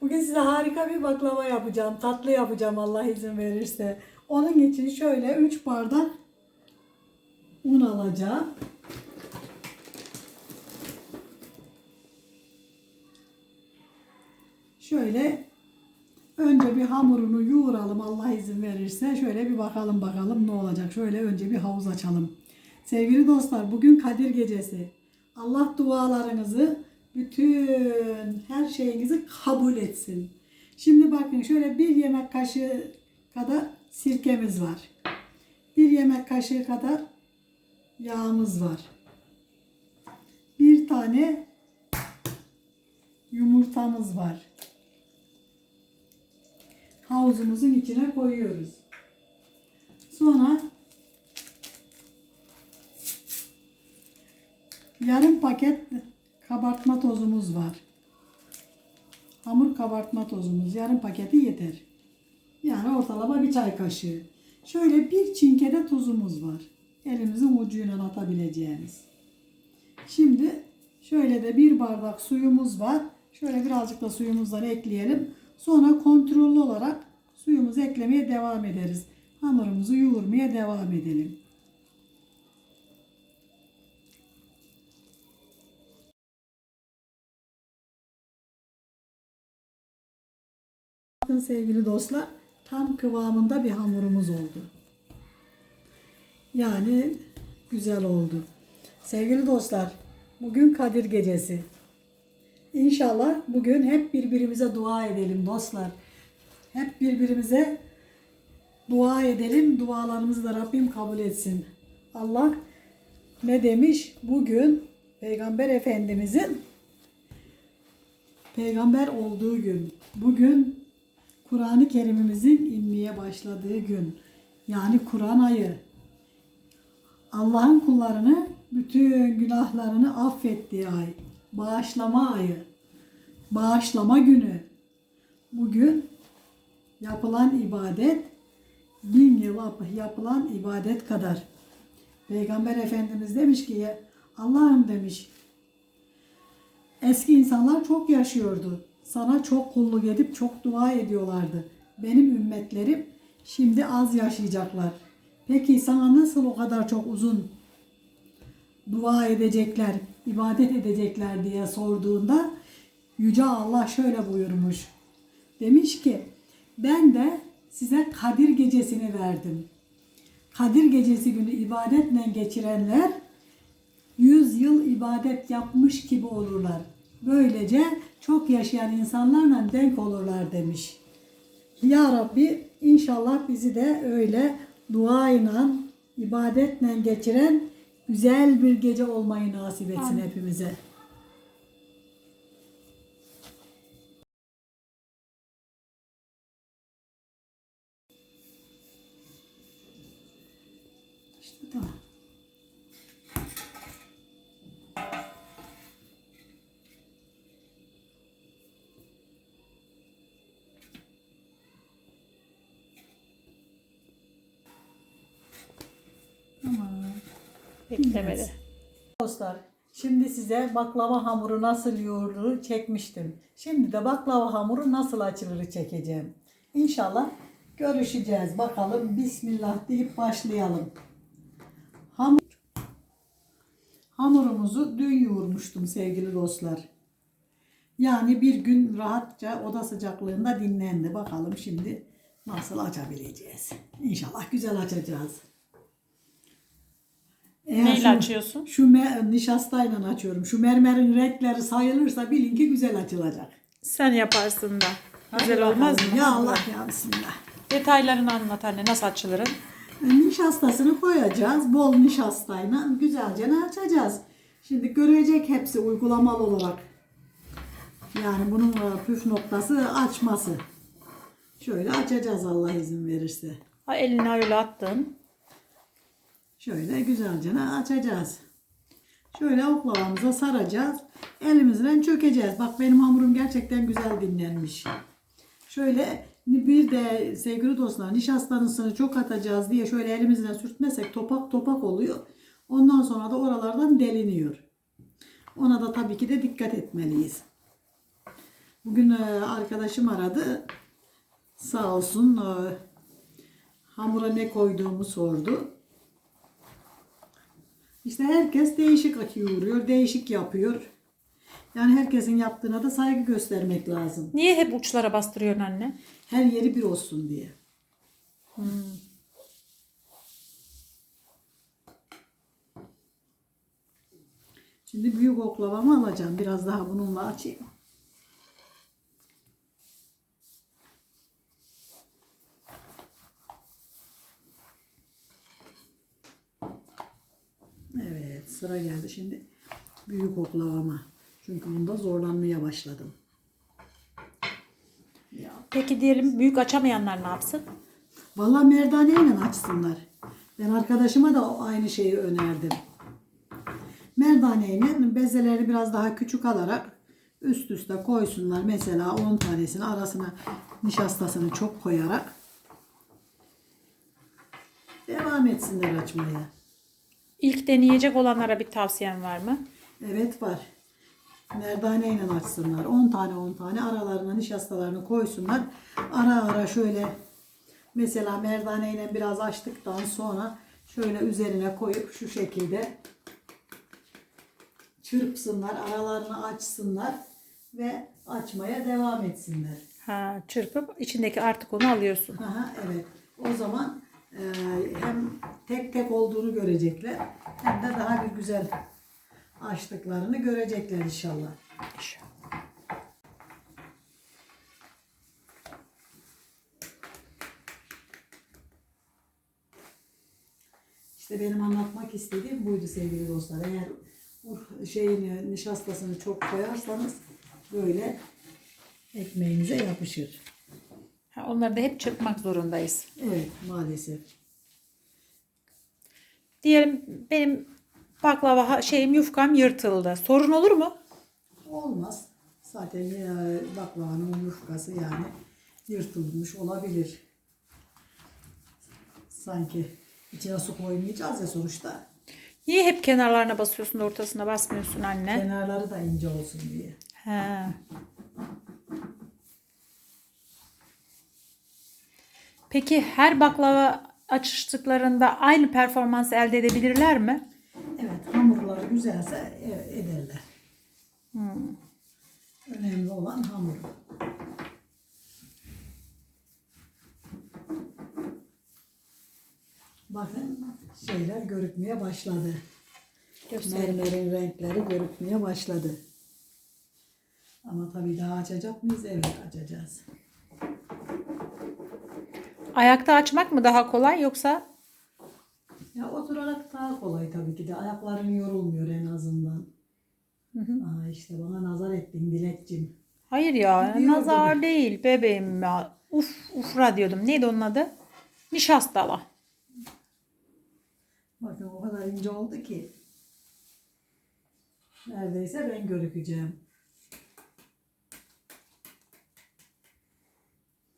Bugün size harika bir baklava yapacağım. Tatlı yapacağım Allah izin verirse. Onun için şöyle 3 bardak un alacağım. Şöyle önce bir hamurunu yoğuralım Allah izin verirse. Şöyle bir bakalım bakalım ne olacak. Şöyle önce bir havuz açalım. Sevgili dostlar bugün Kadir Gecesi. Allah dualarınızı, bütün her şeyinizi kabul etsin. Şimdi bakın şöyle bir yemek kaşığı kadar sirkemiz var. Bir yemek kaşığı kadar yağımız var. Bir tane yumurtamız var. Havuzumuzun içine koyuyoruz. Sonra yarım paket kabartma tozumuz var. Hamur kabartma tozumuz yarım paketi yeter. Yani ortalama bir çay kaşığı. Şöyle bir çinkede tuzumuz var. Elimizin ucuyla atabileceğiniz. Şimdi şöyle de bir bardak suyumuz var. Şöyle birazcık da suyumuzdan ekleyelim. Sonra kontrollü olarak suyumuzu eklemeye devam ederiz. Hamurumuzu yoğurmaya devam edelim. Bakın sevgili dostlar tam kıvamında bir hamurumuz oldu. Yani güzel oldu. Sevgili dostlar bugün Kadir Gecesi. İnşallah bugün hep birbirimize dua edelim dostlar. Hep birbirimize dua edelim. Dualarımızı da Rabbim kabul etsin. Allah ne demiş? Bugün Peygamber Efendimizin peygamber olduğu gün. Bugün Kur'an-ı Kerim'imizin inmeye başladığı gün. Yani Kur'an ayı. Allah'ın kullarını bütün günahlarını affettiği ay. Bağışlama ayı. Bağışlama günü. Bugün yapılan ibadet bin yıl yapılan ibadet kadar. Peygamber Efendimiz demiş ki Allah'ım demiş eski insanlar çok yaşıyordu. Sana çok kulluk edip çok dua ediyorlardı. Benim ümmetlerim şimdi az yaşayacaklar. Peki sana nasıl o kadar çok uzun dua edecekler, ibadet edecekler diye sorduğunda Yüce Allah şöyle buyurmuş. Demiş ki ben de size Kadir gecesini verdim. Kadir gecesi günü ibadetle geçirenler 100 yıl ibadet yapmış gibi olurlar. Böylece çok yaşayan insanlarla denk olurlar demiş. Ya Rabbi inşallah bizi de öyle duayla, ibadetle geçiren güzel bir gece olmayı nasip etsin Amin. hepimize. Beklemedi. Dostlar, şimdi size baklava hamuru nasıl yoğurulur çekmiştim. Şimdi de baklava hamuru nasıl açılır çekeceğim. İnşallah görüşeceğiz. Bakalım Bismillah deyip başlayalım. Hamur, hamurumuzu dün yoğurmuştum sevgili dostlar. Yani bir gün rahatça oda sıcaklığında dinlendi. Bakalım şimdi nasıl açabileceğiz. İnşallah güzel açacağız. Eğer Neyle şu- açıyorsun? Şu me- nişastayla açıyorum. Şu mermerin renkleri sayılırsa bilin ki güzel açılacak. Sen yaparsın da. Hadi Güzel bakalım. olmaz mı? Ya Allah ya Bismillah. Detaylarını anlat anne. Nasıl açılır? Nişastasını koyacağız. Bol nişastayla güzelce açacağız. Şimdi görecek hepsi uygulamalı olarak. Yani bunun e, püf noktası açması. Şöyle açacağız Allah izin verirse. Ha, elini öyle attın. Şöyle güzelce açacağız. Şöyle oklavamıza saracağız. Elimizle çökeceğiz. Bak benim hamurum gerçekten güzel dinlenmiş. Şöyle bir de sevgili dostlar nişastanısını çok atacağız diye şöyle elimizle sürtmesek topak topak oluyor. Ondan sonra da oralardan deliniyor. Ona da tabii ki de dikkat etmeliyiz. Bugün e, arkadaşım aradı. Sağ olsun e, hamura ne koyduğumu sordu. İşte herkes değişik yoğuruyor, değişik yapıyor. Yani herkesin yaptığına da saygı göstermek lazım. Niye hep uçlara bastırıyorsun anne? Her yeri bir olsun diye. Şimdi büyük oklavamı alacağım. Biraz daha bununla açayım. Evet sıra geldi şimdi büyük oklavama. Çünkü bunda zorlanmaya başladım. Ya Peki diyelim büyük açamayanlar ne yapsın? Vallahi merdaneyle açsınlar. Ben arkadaşıma da aynı şeyi önerdim. Merdaneyle bezeleri biraz daha küçük alarak üst üste koysunlar. Mesela 10 tanesini arasına nişastasını çok koyarak devam etsinler açmaya. İlk deneyecek olanlara bir tavsiyen var mı? Evet var. Merdaneyle açsınlar. 10 tane 10 tane aralarına nişastalarını koysunlar. Ara ara şöyle mesela merdaneyle biraz açtıktan sonra şöyle üzerine koyup şu şekilde çırpsınlar. Aralarını açsınlar ve açmaya devam etsinler. Ha, çırpıp içindeki artık onu alıyorsun. Aha, evet. O zaman hem tek tek olduğunu görecekler hem de daha bir güzel açtıklarını görecekler inşallah. İşte benim anlatmak istediğim buydu sevgili dostlar. Eğer şeyini, nişastasını çok koyarsanız böyle ekmeğinize yapışır. Onları da hep çırpmak zorundayız. Evet maalesef. Diyelim benim baklava şeyim yufkam yırtıldı. Sorun olur mu? Olmaz. Zaten e, baklavanın yufkası yani yırtılmış olabilir. Sanki içine su koymayacağız ya sonuçta. Niye hep kenarlarına basıyorsun da ortasına basmıyorsun anne? Kenarları da ince olsun diye. He. Peki her baklava açıştıklarında aynı performans elde edebilirler mi? Evet hamurları güzelse e- ederler. Önemli olan hamur. Bakın şeyler görükmeye başladı. Gösterelim. Mermerin renkleri görükmeye başladı. Ama tabii daha açacak mıyız? Evet açacağız. Ayakta açmak mı daha kolay yoksa? Ya oturarak daha kolay tabii ki de. Ayakların yorulmuyor en azından. Aa işte bana nazar ettin Dilekçim. Hayır ya Diyordum. nazar değil bebeğim ya. Uf ufra diyordum. Neydi onun adı? Nişastala. Bakın o kadar ince oldu ki. Neredeyse ben görükeceğim.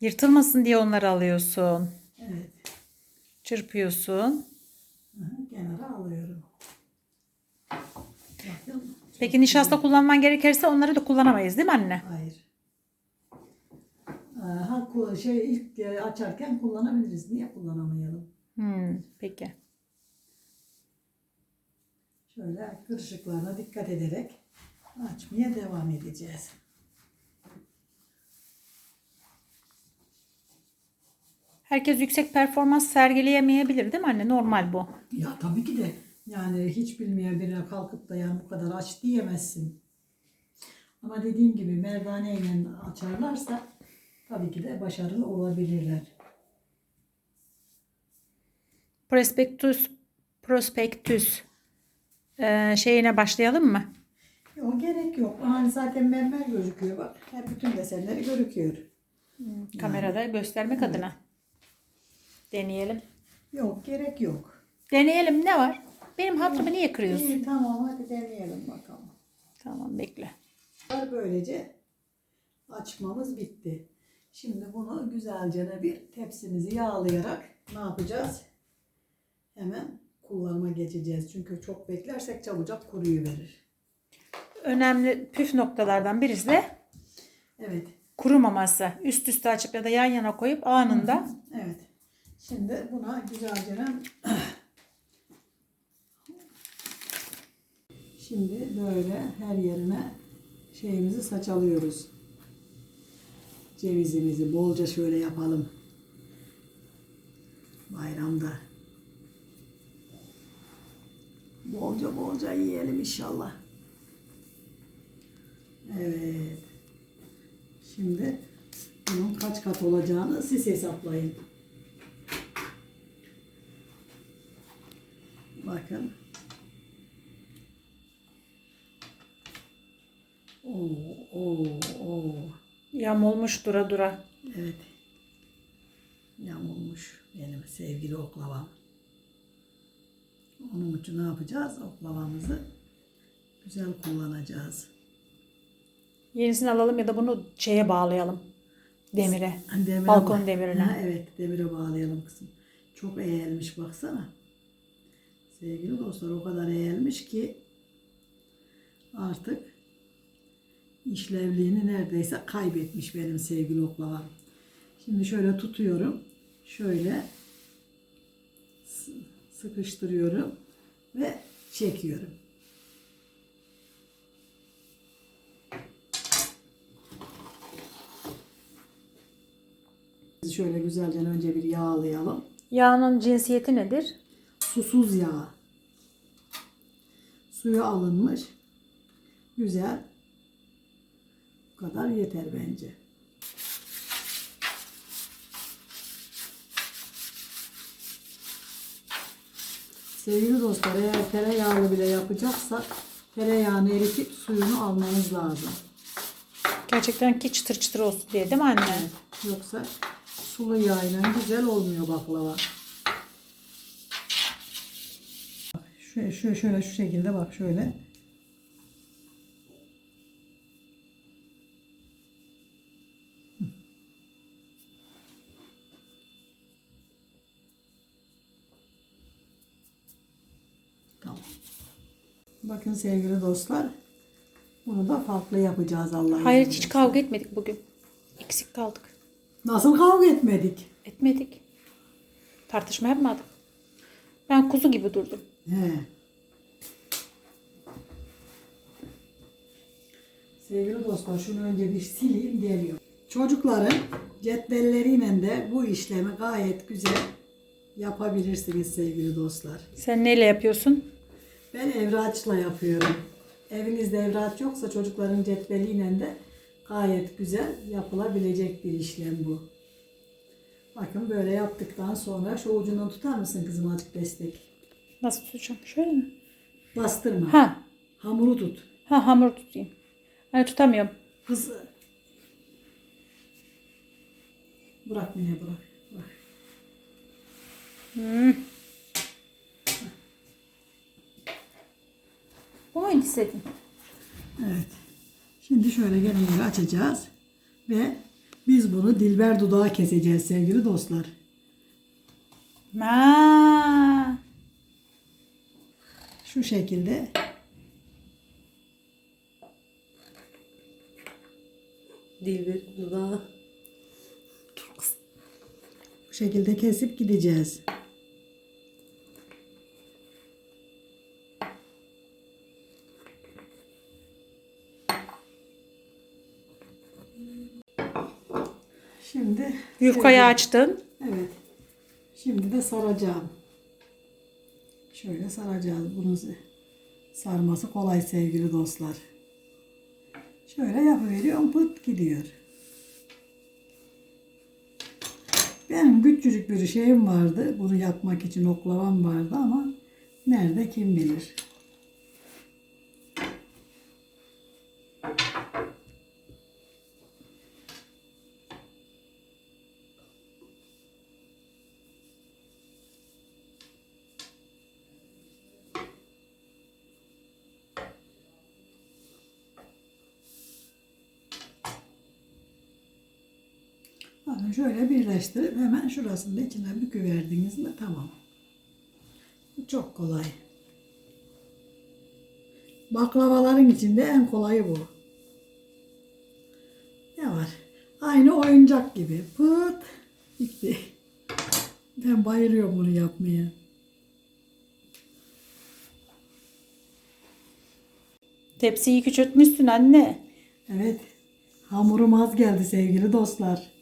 Yırtılmasın diye onları alıyorsun. Evet. Çırpıyorsun. Aha, kenara alıyorum. Bakın. Peki nişasta kullanman gerekirse onları da kullanamayız değil mi anne? Hayır. Aa, Ha, ku- şey ilk e, açarken kullanabiliriz. Niye kullanamayalım? Hmm, peki. Şöyle kırışıklarına dikkat ederek açmaya devam edeceğiz. Herkes yüksek performans sergileyemeyebilir değil mi anne? Normal bu. Ya tabii ki de yani hiç bilmeyen birine kalkıp da yani bu kadar aç diyemezsin. Ama dediğim gibi merdaneyle açarlarsa tabii ki de başarılı olabilirler. Prospektüs prospektüs ee, şeyine başlayalım mı? Yok gerek yok. Hani zaten mermer gözüküyor bak. Her bütün desenleri gözüküyor. Kamerada göstermek adına. Deneyelim. Yok gerek yok. Deneyelim ne var? Benim hatırımı niye kırıyorsun? İyi tamam hadi deneyelim bakalım. Tamam bekle. Böylece açmamız bitti. Şimdi bunu güzelce bir tepsimizi yağlayarak ne yapacağız? Hemen kullanıma geçeceğiz. Çünkü çok beklersek çabucak kuruyu verir. Önemli püf noktalardan birisi de Evet. Kurumaması. Üst üste açıp ya da yan yana koyup anında. Evet. Şimdi buna güzelce Şimdi böyle her yerine şeyimizi saçalıyoruz. Cevizimizi bolca şöyle yapalım. Bayramda. Bolca bolca yiyelim inşallah. Evet. Şimdi bunun kaç kat olacağını siz hesaplayın. Bakın. Oo, oo, oo. Yam olmuş dura dura. Evet. Yamulmuş benim sevgili oklavam. Onun için ne yapacağız? Oklavamızı güzel kullanacağız. Yenisini alalım ya da bunu şeye bağlayalım. Demire. Demire Balkon ba- demirine. Ha, evet demire bağlayalım kızım. Çok eğilmiş baksana. Sevgili dostlar o kadar eğilmiş ki artık işlevliğini neredeyse kaybetmiş benim sevgili oklavam. Şimdi şöyle tutuyorum. Şöyle sıkıştırıyorum ve çekiyorum. Şöyle güzelce önce bir yağlayalım. Yağının cinsiyeti nedir? Susuz yağ. Suyu alınmış. Güzel. Bu kadar yeter bence. Sevgili dostlar eğer tereyağlı bile yapacaksak tereyağını eritip suyunu almanız lazım. Gerçekten ki çıtır çıtır olsun diye değil mi anne? Yoksa sulu yağıyla güzel olmuyor baklava. Şöyle, şöyle, şöyle şu şekilde bak şöyle. Tamam. Bakın sevgili dostlar. Bunu da farklı yapacağız Allah'ın Hayır izniyle. hiç kavga etmedik bugün. Eksik kaldık. Nasıl kavga etmedik? Etmedik. Tartışma yapmadık. Ben kuzu gibi durdum. Sevgili dostlar şunu önce bir sileyim geliyor. Çocukların cetvelleriyle de bu işlemi gayet güzel yapabilirsiniz sevgili dostlar. Sen neyle yapıyorsun? Ben evraçla yapıyorum. Evinizde evraç yoksa çocukların cetveliyle de gayet güzel yapılabilecek bir işlem bu. Bakın böyle yaptıktan sonra şu ucundan tutar mısın kızım azıcık destek? Nasıl tutacağım? Şöyle mi? Bastırma. Ha. Hamuru tut. Ha hamur tutayım. Hani tutamıyorum. Kız. Bırak Mine bırak. bırak. Hmm. Bu muydu istedin? Evet. Şimdi şöyle gene açacağız. Ve biz bunu dilber dudağı keseceğiz sevgili dostlar. Ma. Şu şekilde Dilber dudağı. bu şekilde kesip gideceğiz. Şimdi Yufkayı açtın. Evet. Şimdi de saracağım. Şöyle saracağız. Bunun sarması kolay sevgili dostlar. Şöyle yapıveriyorum pıt gidiyor. Benim küçücük bir şeyim vardı. Bunu yapmak için oklavam vardı ama nerede kim bilir. Bakın şöyle birleştirip hemen şurasını da içine büküverdiniz mi tamam. Çok kolay. Baklavaların içinde en kolayı bu. Yavaş Aynı oyuncak gibi. Pıt. Bitti. Ben bayılıyorum bunu yapmaya. Tepsiyi küçültmüşsün anne. Evet. Hamurum az geldi sevgili dostlar.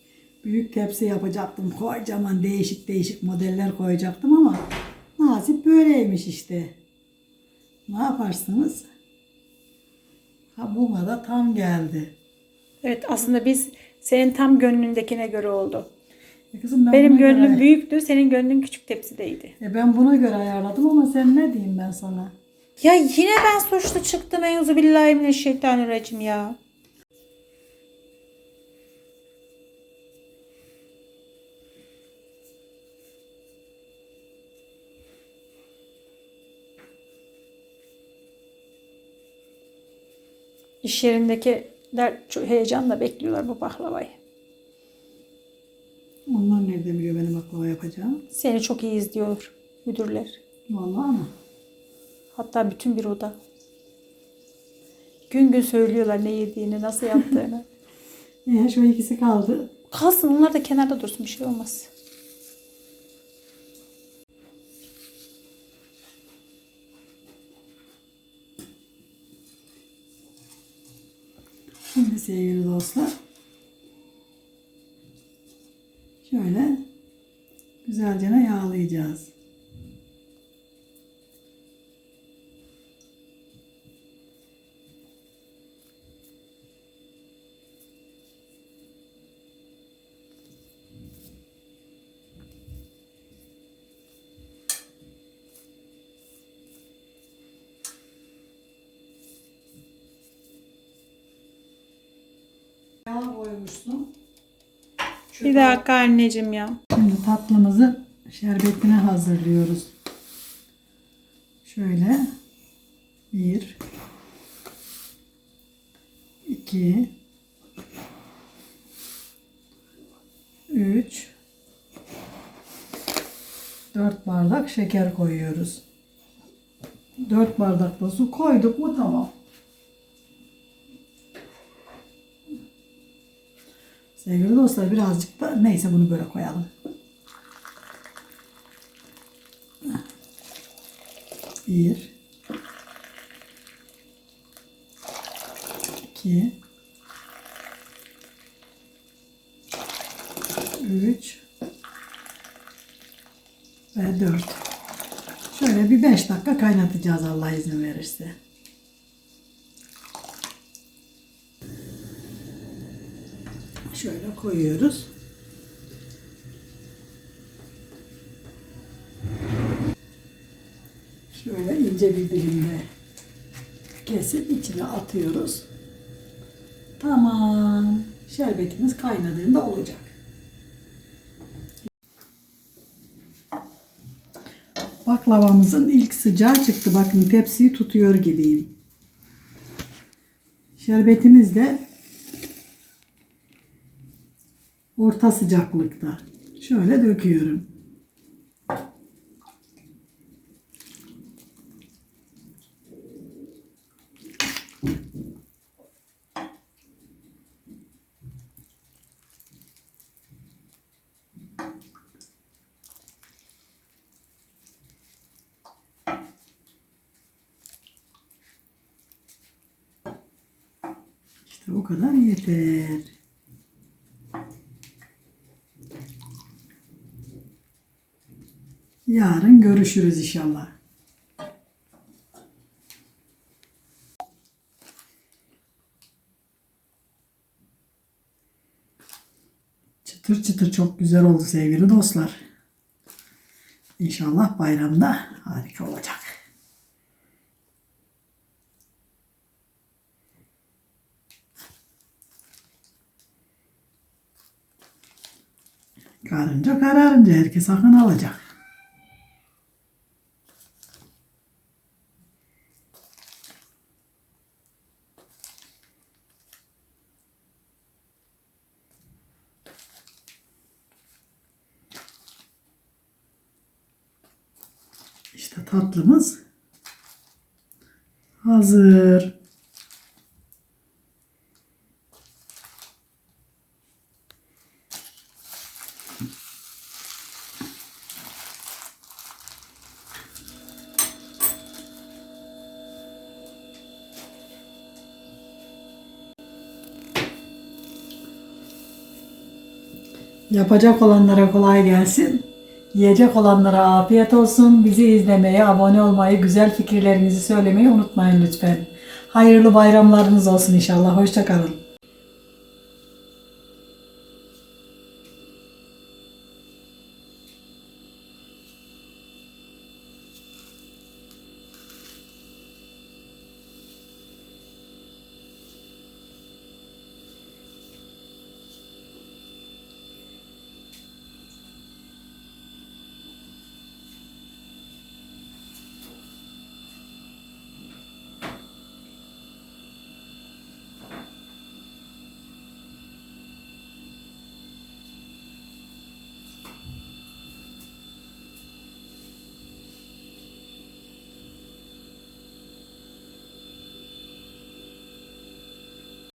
Büyük tepsi yapacaktım. Kocaman değişik değişik modeller koyacaktım ama nasip böyleymiş işte. Ne yaparsınız? Ha buna da tam geldi. Evet aslında biz senin tam gönlündekine göre oldu. E kızım ben Benim buna gönlüm göre, büyüktü, senin gönlün küçük tepsideydi. E ben buna göre ayarladım ama sen ne diyeyim ben sana? Ya yine ben suçlu çıktım. Euzu billahi mineşşeytanirracim ya. İş yerindekiler heyecanla bekliyorlar bu baklavayı. Onlar nereden biliyor benim baklava yapacağım? Seni çok iyi izliyor müdürler. Vallahi ama. Hatta bütün bir oda. Gün gün söylüyorlar ne yediğini, nasıl yaptığını. E, şu ikisi kaldı. Kalsın onlar da kenarda dursun bir şey olmaz. Şimdi sevgili dostlar. Şöyle güzelce yağlayacağız. Yağ koymuştum. Bir dakika anneciğim ya. Şimdi tatlımızı şerbetine hazırlıyoruz. Şöyle bir iki üç dört bardak şeker koyuyoruz. Dört bardak da su koyduk mu tamam. Sevgili dostlar birazcık da neyse bunu böyle koyalım. Bir. iki, Üç. Ve dört. Şöyle bir beş dakika kaynatacağız Allah izin verirse. Şöyle koyuyoruz. Şöyle ince bir dilimle kesip içine atıyoruz. Tamam. Şerbetimiz kaynadığında olacak. Baklavamızın ilk sıcağı çıktı. Bakın tepsiyi tutuyor gibiyim. Şerbetimiz de orta sıcaklıkta. Şöyle döküyorum. İşte o kadar yeter. Yarın görüşürüz inşallah. Çıtır çıtır çok güzel oldu sevgili dostlar. İnşallah bayramda harika olacak. Karınca kararınca herkes hakkını alacak. İşte tatlımız hazır. Yapacak olanlara kolay gelsin. Yiyecek olanlara afiyet olsun. Bizi izlemeyi, abone olmayı, güzel fikirlerinizi söylemeyi unutmayın lütfen. Hayırlı bayramlarınız olsun inşallah. Hoşçakalın.